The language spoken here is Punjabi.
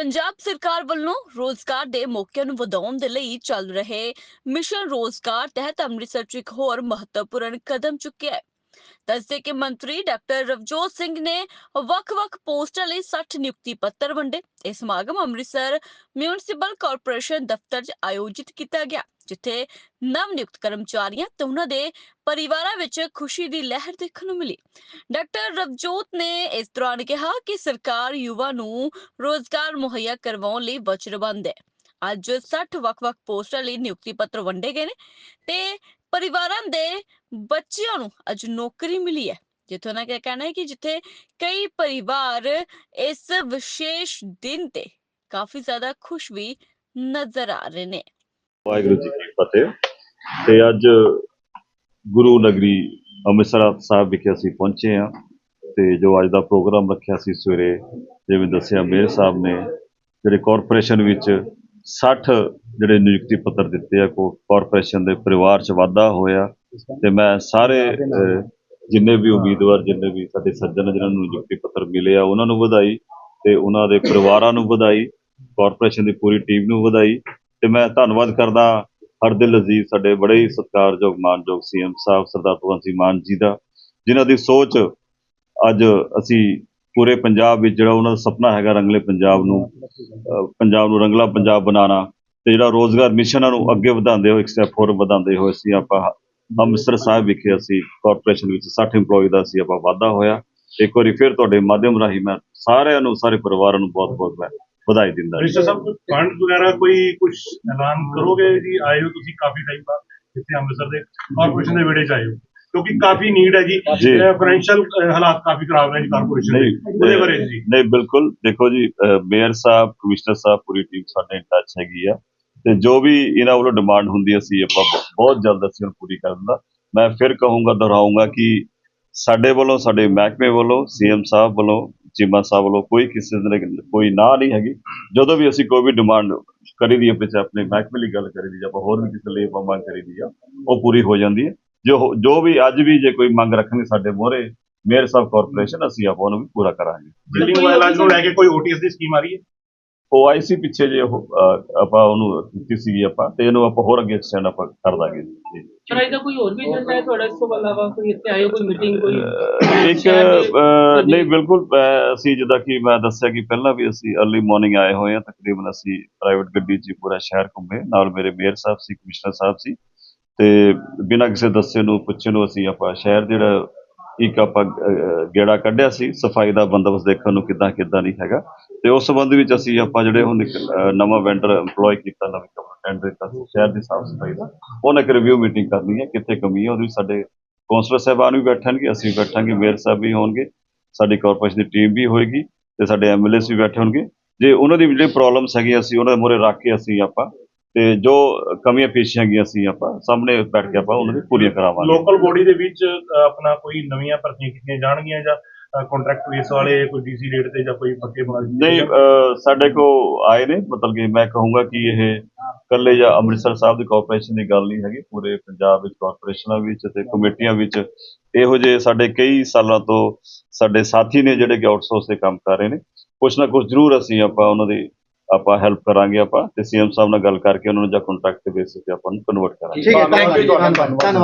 ਪੰਜਾਬ ਸਰਕਾਰ ਵੱਲੋਂ ਰੋਜ਼ਗਾਰ ਦੇ ਮੌਕਿਆਂ ਨੂੰ ਵਧਾਉਣ ਦੇ ਲਈ ਚੱਲ ਰਹੇ ਮਿਸ਼ਨ ਰੋਜ਼ਗਾਰ ਤਹਿਤ ਅੰਮ੍ਰਿਤਸਰ 'ਚ ਇੱਕ ਹੋਰ ਮਹੱਤਵਪੂਰਨ ਕਦਮ ਚੁੱਕਿਆ ਹੈ। ਦੱਸਦੇ ਕਿ ਮੰਤਰੀ ਡਾਕਟਰ ਰਵਜੋਤ ਸਿੰਘ ਨੇ ਵੱਖ-ਵੱਖ ਪੋਸਟਾਂ ਲਈ 60 ਨਿਯੁਕਤੀ ਪੱਤਰ ਵੰਡੇ। ਇਹ ਸਮਾਗਮ ਅੰਮ੍ਰਿਤਸਰ ਮਿਊਨਿਸਪਲ ਕਾਰਪੋਰੇਸ਼ਨ ਦਫ਼ਤਰ 'ਚ ਆਯੋਜਿਤ ਕੀਤਾ ਗਿਆ, ਜਿੱਥੇ ਨਵ ਨਿਯੁਕਤ ਕਰਮਚਾਰੀਆਂ ਤੇ ਉਹਨਾਂ ਦੇ ਪਰਿਵਾਰਾਂ ਵਿੱਚ ਖੁਸ਼ੀ ਦੀ ਲਹਿਰ ਦੇਖਣ ਨੂੰ ਮਿਲੀ। ਡਾਕਟਰ ਰਵਜੋਤ ਨੇ ਇਸ ਦੌਰਾਨ ਕਿਹਾ ਕਿ ਸਰਕਾਰ ਯੁਵਾ ਨੂੰ ਰੋਜ਼ਗਾਰ ਮੁਹੱਈਆ ਕਰਵਾਉਣ ਲਈ ਵਚਨਬੱਧ ਹੈ। ਅੱਜ 60 ਵੱਖ-ਵੱਖ ਪੋਸਟਾਂ ਲਈ ਨਿਯੁਕਤੀ ਪੱਤਰ ਵੰਡੇ ਗਏ ਨੇ ਤੇ ਪਰਿਵਾਰਾਂ ਦੇ ਬੱਚਿਆਂ ਨੂੰ ਅੱਜ ਨੌਕਰੀ ਮਿਲੀ ਹੈ। ਜਿੱਥੇ ਉਹਨਾਂ ਕਹਿਣਾ ਹੈ ਕਿ ਜਿੱਥੇ ਕਈ ਪਰਿਵਾਰ ਇਸ ਵਿਸ਼ੇਸ਼ ਦਿਨ ਤੇ ਕਾਫੀ ਜ਼ਿਆਦਾ ਖੁਸ਼ ਵੀ ਨਜ਼ਰ ਆ ਰਹੇ ਨੇ। ਵਾਹਿਗੁਰੂ ਜੀ ਕੀ ਫਤਿਹ। ਤੇ ਅੱਜ ਗੁਰੂ ਨਗਰੀ ਅੰਮ੍ਰਿਤਸਰ ਸਾਹਿਬ ਵਿਖੇ ਅਸੀਂ ਪਹੁੰਚੇ ਹਾਂ ਤੇ ਜੋ ਅੱਜ ਦਾ ਪ੍ਰੋਗਰਾਮ ਰੱਖਿਆ ਸੀ ਸਵੇਰੇ, ਜਿਵੇਂ ਦੱਸਿਆ ਮੇਅਰ ਸਾਹਿਬ ਨੇ, ਜਿਹੜੇ ਕਾਰਪੋਰੇਸ਼ਨ ਵਿੱਚ 60 ਜਿਹੜੇ ਨਿਯੁਕਤੀ ਪੱਤਰ ਦਿੱਤੇ ਆ, ਕੋ ਕਾਰਪੋਰੇਸ਼ਨ ਦੇ ਪਰਿਵਾਰ 'ਚ ਵਾਧਾ ਹੋਇਆ। ਤੇ ਮੈਂ ਸਾਰੇ ਜਿੰਨੇ ਵੀ ਉਮੀਦਵਾਰ, ਜਿੰਨੇ ਵੀ ਸਾਡੇ ਸੱਜਣ ਜਿਹਨਾਂ ਨੂੰ ਨਿਯੁਕਤੀ ਪੱਤਰ ਮਿਲੇ ਆ, ਉਹਨਾਂ ਨੂੰ ਵਧਾਈ ਤੇ ਉਹਨਾਂ ਦੇ ਪਰਿਵਾਰਾਂ ਨੂੰ ਵਧਾਈ ਕਾਰਪੋਰੇਸ਼ਨ ਦੀ ਪੂਰੀ ਟੀਮ ਨੂੰ ਵਧਾਈ। ਤੇ ਮੈਂ ਧੰਨਵਾਦ ਕਰਦਾ ਹਰਦਿਲ ਅਜ਼ੀਜ਼ ਸਾਡੇ ਬੜੇ ਹੀ ਸਤਿਕਾਰਯੋਗ, ਮਾਨਯੋਗ ਸੀਐਮ ਸਾਹਿਬ, ਸਰਦਾਰ ਭਗਵੰਤ ਸਿੰਘ ਮਾਨ ਜੀ ਦਾ, ਜਿਨ੍ਹਾਂ ਦੀ ਸੋਚ ਅੱਜ ਅਸੀਂ ਪੂਰੇ ਪੰਜਾਬ ਵਿੱਚ ਜਿਹੜਾ ਉਹਨਾਂ ਦਾ ਸੁਪਨਾ ਹੈਗਾ ਰੰਗਲੇ ਪੰਜਾਬ ਨੂੰ ਪੰਜਾਬ ਨੂੰ ਰੰਗਲਾ ਪੰਜਾਬ ਬਣਾਉਣਾ ਤੇ ਜਿਹੜਾ ਰੋਜ਼ਗਾਰ ਮਿਸ਼ਨਾਂ ਨੂੰ ਅੱਗੇ ਵਧਾਉਂਦੇ ਹੋਏ ਇੱਕ ਸਟੈਪ ਹੋਰ ਵਧਾਉਂਦੇ ਹੋਏ ਸੀ ਆਪਾਂ ਅੰਮ੍ਰਿਤਸਰ ਸਾਹਿਬ ਵਿਖੇ ਅਸੀਂ ਕਾਰਪੋਰੇਸ਼ਨ ਵਿੱਚ 60 EMPLOYE ਦਾ ਸੀ ਆਪਾਂ ਵਾਧਾ ਹੋਇਆ। ਇੱਕ ਵਾਰੀ ਫਿਰ ਤੁਹਾਡੇ ਮਾਧਿਅਮ ਰਾਹੀਂ ਮੈਂ ਸਾਰਿਆਂ ਨੂੰ ਸਾਰੇ ਪਰਿਵਾਰਾਂ ਨੂੰ ਬਹੁਤ ਬਹੁਤ ਮੈਂ ਵਧਾਈ ਦਿੰਦਾ ਜੀ। ਸਾਹਿਬ ਫੰਡ ਵਗੈਰਾ ਕੋਈ ਕੁਝ ਐਲਾਨ ਕਰੋਗੇ ਜੀ? ਆਏ ਹੋ ਤੁਸੀਂ ਕਾਫੀ ਟਾਈਮ ਬਾਅਦ ਇੱਥੇ ਅੰਮ੍ਰਿਤਸਰ ਦੇ ਕਾਰਪੋਰੇਸ਼ਨ ਦੇ ਵਿਹੜੇ ਚ ਆਏ ਹੋ। ਕਿਉਂਕਿ ਕਾਫੀ ਨੀਡ ਹੈ ਜੀ। ਫਾਈਨੈਂਸ਼ੀਅਲ ਹਾਲਾਤ ਕਾਫੀ ਖਰਾਬ ਨੇ ਜੀ ਕਾਰਪੋਰੇਸ਼ਨ ਦੇ। ਉਹਦੇ ਬਾਰੇ ਜੀ। ਨਹੀਂ ਬਿਲਕੁਲ। ਦੇਖੋ ਜੀ ਮੇਅਰ ਸਾਹਿਬ ਕਮਿਸ਼ਨਰ ਸਾਹਿਬ ਪੂਰੀ ਟੀਮ ਸਾਡੇ ਟੱਚ ਹੈਗੀ ਆ। ਤੇ ਜੋ ਵੀ ਇਹਨਾਂ ਵੱਲੋਂ ਡਿਮਾਂਡ ਹੁੰਦੀ ਹੈ, ਅਸੀਂ ਆਪਾਂ ਬਹੁਤ ਜਲਦ ਅਸੀਂ ਉਹਨੂੰ ਪੂਰੀ ਕਰ ਦਿੰਦਾ। ਮੈਂ ਫਿਰ ਕਹੂੰਗਾ ਦੁਹਰਾਊਂਗਾ ਕਿ ਸਾਡੇ ਵੱਲੋਂ ਸਾਡੇ ਮਹਿਕਮੇ ਵੱਲੋਂ ਸੀਐਮ ਸਾਹਿਬ ਵੱਲੋਂ ਚੀਮਾ ਸਾਹਿਬ ਵੱਲੋਂ ਕੋਈ ਕਿਸੇ ਨੇ ਕੋਈ ਨਾ ਨਹੀਂ ਹੈਗੀ। ਜਦੋਂ ਵੀ ਅਸੀਂ ਕੋਈ ਵੀ ਡਿਮਾਂਡ ਕਰੀ ਦੀ ਆਪਣੇ ਆਪਣੇ ਮਹਿਕਮੇ ਲਈ ਗੱਲ ਕਰੀ ਦੀ ਆਪਾਂ ਹੋਰ ਵੀ ਕਿਸੇ ਲਈ ਆਪਾਂ ਮੰਗ ਕਰੀ ਦੀ ਆ ਉਹ ਪੂਰੀ ਹੋ ਜਾਂਦੀ ਹੈ। ਜੋ ਜੋ ਵੀ ਅੱਜ ਵੀ ਜੇ ਕੋਈ ਮੰਗ ਰੱਖਣੀ ਸਾਡੇ ਮੋਹਰੇ ਮੇਅਰ ਸਾਹਿਬ ਕਾਰਪੋਰੇਸ਼ਨ ਅਸੀਂ ਆਪਾਂ ਉਹਨੂੰ ਵੀ ਪੂਰਾ ਕਰਾਂਗੇ। ਬਿਲਡਿੰਗ ਵਾਲਾ ਨੂੰ ਲੈ ਕੇ ਕੋਈ ਓਟੀਐਸ ਦੀ ਸਕੀਮ ਆ ਰਹੀ ਹੈ? ਉਹ ਆਈ ਸੀ ਪਿੱਛੇ ਜੇ ਉਹ ਅਹ, ਆਪਾਂ ਉਹਨੂੰ ਕੀਤੀ ਸੀਗੀ ਆਪਾਂ ਤੇ ਇਹਨੂੰ ਆਪਾਂ ਹੋਰ ਅੱਗੇ ਐਕਸਟੈਂਡ ਆਪਾਂ ਕਰ ਦਾਂਗੇ। ਜੀ ਸਰ ਇਹਦਾ ਕੋਈ ਹੋਰ ਵੀ ਏਜੰਡਾ ਹੈ ਤੁਹਾਡਾ? ਇਸ ਤੋਂ ਇਲਾਵਾ ਕੋਈ ਇੱਥੇ ਆਇਓ ਕੋਈ ਮੀਟਿੰਗ ਕੋਈ ਅਹ, ਇੱਕ ਅਹ, ਨਹੀਂ ਬਿਲਕੁਲ ਅਹ, ਅਸੀਂ ਜਿੱਦਾਂ ਕਿ ਮੈਂ ਦੱਸਿਆ ਕਿ ਪਹਿਲਾਂ ਵੀ ਅਸੀਂ अर्ਲੀ ਮਾਰਨਿੰਗ ਆਏ ਹੋਏ ਹਾਂ ਤਕਰੀਬਨ ਅਸੀਂ ਪ੍ਰਾਈਵੇਟ ਗੱਡੀ 'ਚ ਹੀ ਪੂਰਾ ਸ਼ਹਿਰ ਘੁੰਮੇ ਨਾਲ ਮੇਰੇ ਮੇਅਰ ਸਾਹਿਬ ਸੀ ਕਮਿਸ਼ਨਰ ਸਾਹਿਬ ਸੀ ਤੇ ਬਿਨਾਂ ਕਿਸੇ ਦੱਸੇ ਨੂੰ ਪੁੱਛੇ ਨੂੰ ਅਸੀਂ ਆਪਾਂ ਸ਼ਹਿਰ ਜਿਹੜਾ ਇੱਕ ਆਪਾਂ ਗੇੜਾ ਕੱਢਿਆ ਸੀ ਸਫ਼ਾਈ ਦਾ ਬੰਦੋਬਸਤ ਦੇਖਣ ਨੂੰ ਕਿੱਦਾਂ ਕਿੱਦਾਂ ਨਹੀਂ ਹੈਗਾ। ਤੇ ਉਸ ਸੰਬੰਧ ਵਿੱਚ ਅਸੀਂ ਆਪਾਂ ਜਿਹੜੇ ਹੁਣ ਇੱਕ, ਨਵਾਂ ਵੈਂਡਰ EMPLOY ਕੀਤਾ ਨਵੇਂ ਕੰਪਨੀ ਟੈਂਡਰ ਦਿੱਤਾ ਸੀ ਸ਼ਹਿਰ ਦੀ ਸਾਫ਼ ਸਫ਼ਾਈ ਦਾ। ਉਹਨਾਂ ਇੱਕ ਰਿਵਿਊ ਮੀਟਿੰਗ ਕਰਨੀ ਹੈ ਕਿੱਥੇ ਕਮੀ ਹੈ ਉਹਦੇ ਵਿੱਚ ਸਾਡੇ ਕੌਂਸਲਰ ਸਾਹਿਬਾਨ ਵੀ ਬੈਠਣਗੇ ਅਸੀਂ ਵੀ ਬੈਠਾਂਗੇ ਮੇਅਰ ਸਾਹਿਬ ਵੀ ਹੋਣਗੇ ਸਾਡੀ ਕਾਰਪੋਰੇਸ਼ਨ ਦੀ ਟੀਮ ਵੀ ਹੋਏਗੀ ਤੇ ਸਾਡੇ ਐਮਐਲਏਸ ਵੀ ਬੈਠੇ ਹੋਣਗੇ। ਜੇ ਉਹਨਾਂ ਦੀ ਜਿਹੜੀ ਪ੍ਰੋਬਲਮਸ ਹੈਗੀਆਂ ਅਸੀਂ ਉਹਨਾਂ ਦੇ ਮੂਹਰੇ ਰੱਖ ਕੇ ਅਸੀਂ ਆਪਾਂ ਤੇ ਜੋ ਕਮੀਆਂ ਪੇਸ਼ੀਆਂ ਹੈਗੀਆਂ ਅਸੀਂ ਆਪਾਂ ਸਾਹਮਣੇ ਬੈਠ ਕੇ ਆਪਾਂ ਉਹਨਾਂ ਦੀ ਪੂਰੀਆਂ ਕਰਾਵਾਂਗੇ। ਲੋਕਲ ਬੋਡੀ ਦੇ ਵਿੱਚ ਆਪਣਾ ਕੋਈ ਨਵੀਆਂ ਭਰਤੀਆਂ ਕੀਤੀਆਂ ਜਾਣਗੀਆਂ ਜਾਂ ਕੰਟਰੈਕਟ ਬੇਸ ਵਾਲੇ ਕੋਈ ਡੀਸੀ ਰੇਟ ਤੇ ਜਾਂ ਕੋਈ ਪੱਕੇ ਮੁਲਾਜ਼ਮ ਨਹੀਂ ਸਾਡੇ ਕੋ ਆਏ ਨੇ ਮਤਲਬ ਕਿ ਮੈਂ ਕਹੂੰਗਾ ਕਿ ਇਹ ਇਕੱਲੇ ਜਾਂ ਅੰਮ੍ਰਿਤਸਰ ਸਾਹਿਬ ਦੀ ਕਾਰਪੋਰੇਸ਼ਨ ਦੀ ਗੱਲ ਨਹੀਂ ਹੈਗੀ ਪੂਰੇ ਪੰਜਾਬ ਵਿੱਚ ਕਾਰਪੋਰੇਸ਼ਨਾਂ ਵਿੱਚ ਤੇ ਕਮੇਟੀਆਂ ਵਿੱਚ ਇਹੋ ਜਿਹੇ ਸਾਡੇ ਕਈ ਸਾਲਾਂ ਤੋਂ ਸਾਡੇ ਸਾਥੀ ਨੇ ਜਿਹੜੇ ਕਿ ਆਊਟਸੋਰਸ ਦੇ ਕੰਮ ਕਰ ਰਹੇ ਨੇ। ਕੁਛ ਨਾ ਕੁਛ ਜ਼ਰੂਰ ਅਸੀਂ ਆਪਾਂ ਉਹਨਾਂ ਦੀ ਆਪਾਂ ਹੈਲਪ ਕਰਾਂਗੇ ਆਪਾਂ ਤੇ ਸੀਐਮ ਸਾਹਿਬ ਨਾਲ ਗੱਲ ਕਰਕੇ ਉਹਨਾਂ ਨੂੰ ਜਾਂ ਕੰਟਰੈਕਟ ਦੇ ਬੇਸਿਸ ਤੇ ਆਪਾਂ ਨੂੰ ਕਨਵਰਟ ਕਰਾਂਗੇ। ਠੀਕ ਹੈ ਥੈਂਕ ਯੂ ਧੰਨਵਾਦ।